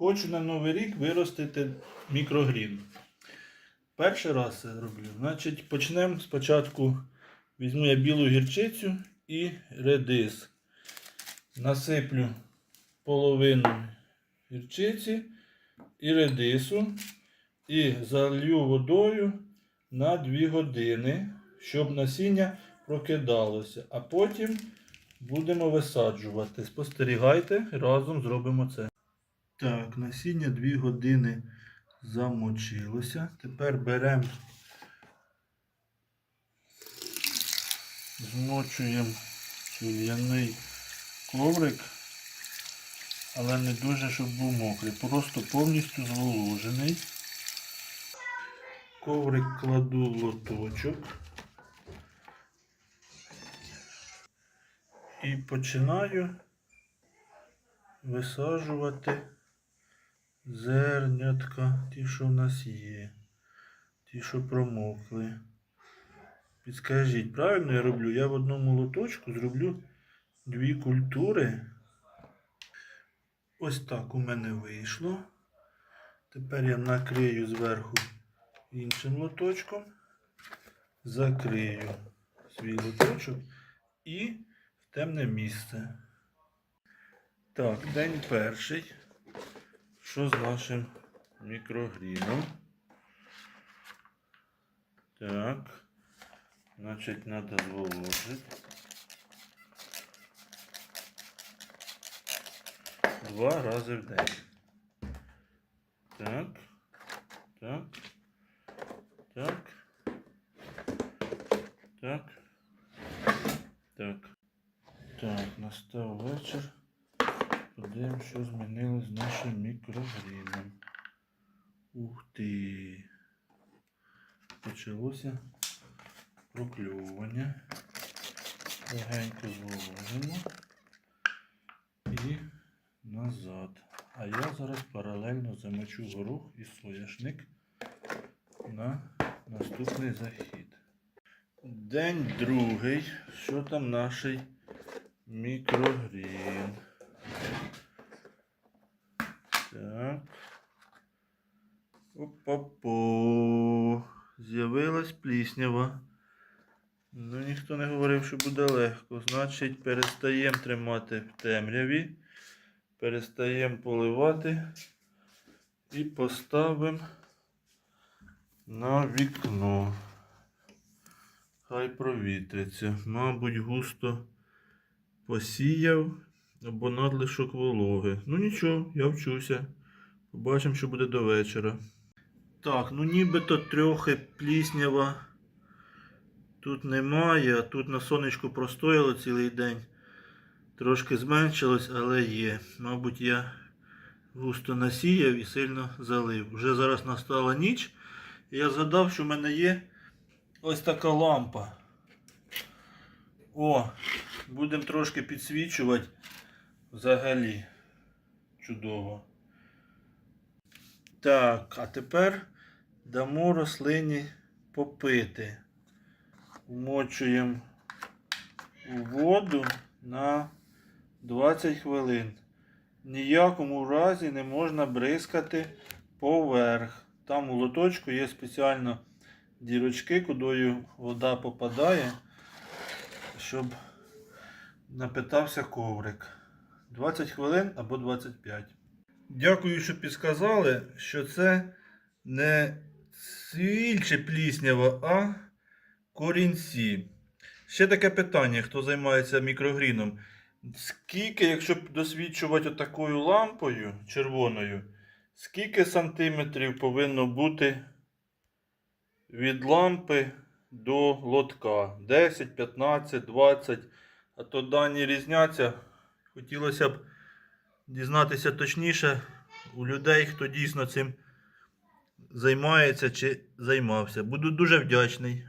Хочу на Новий рік виростити мікрогрін. Перший раз це роблю. Значить, почнемо спочатку. Візьму я білу гірчицю і редис. Насиплю половину гірчиці і редису. І залью водою на 2 години, щоб насіння прокидалося. А потім будемо висаджувати. Спостерігайте, разом зробимо це. Так, насіння 2 години замочилося. Тепер беремо, змочуємо чуляний коврик, але не дуже, щоб був мокрий. Просто повністю зволожений. Коврик кладу в лоточок. І починаю висаджувати зернятка, ті, що в нас є, ті, що промокли. Підскажіть, правильно я роблю? Я в одному лоточку зроблю дві культури. Ось так у мене вийшло. Тепер я накрию зверху іншим лоточком, закрию свій лоточок і в темне місце. Так, день перший. Що з нашим мікрогріном? Так. Значить, треба зволожити. Два рази в день. Так. Так. Так. Так. Так. Так, настав вечір. Подивимось, що змінилось з нашим мікрогріном. Ух ти. Почалося прокльовування. Легенько зволожимо. І назад. А я зараз паралельно замочу горох і соняшник на наступний захід. День другий. Що там наш мікрогрін? Так. Опа-по. З'явилась пліснява. Ну, ніхто не говорив, що буде легко. Значить, перестаємо тримати в темряві. Перестаємо поливати. І поставимо на вікно. Хай провітриться. Мабуть, густо посіяв або надлишок вологи. Ну нічого, я вчуся. Побачимо, що буде до вечора. Так, ну нібито трохи пліснява тут немає, тут на сонечку простояло цілий день. Трошки зменшилось, але є. Мабуть, я густо насіяв і сильно залив. Вже зараз настала ніч. І я згадав, що в мене є ось така лампа. О, будемо трошки підсвічувати. Взагалі чудово. Так, а тепер дамо рослині попити. Вмочуємо воду на 20 хвилин. Ніякому разі не можна бризкати поверх. Там у лоточку є спеціально дірочки, куди вода попадає, щоб напитався коврик. 20 хвилин або 25. Дякую, що підсказали, що це не сіль пліснява, а корінці. Ще таке питання, хто займається мікрогріном. Скільки, якщо досвідчувати отакою лампою червоною, скільки сантиметрів повинно бути від лампи до лотка? 10, 15, 20. А то дані різняться. Хотілося б дізнатися точніше у людей, хто дійсно цим займається чи займався. Буду дуже вдячний.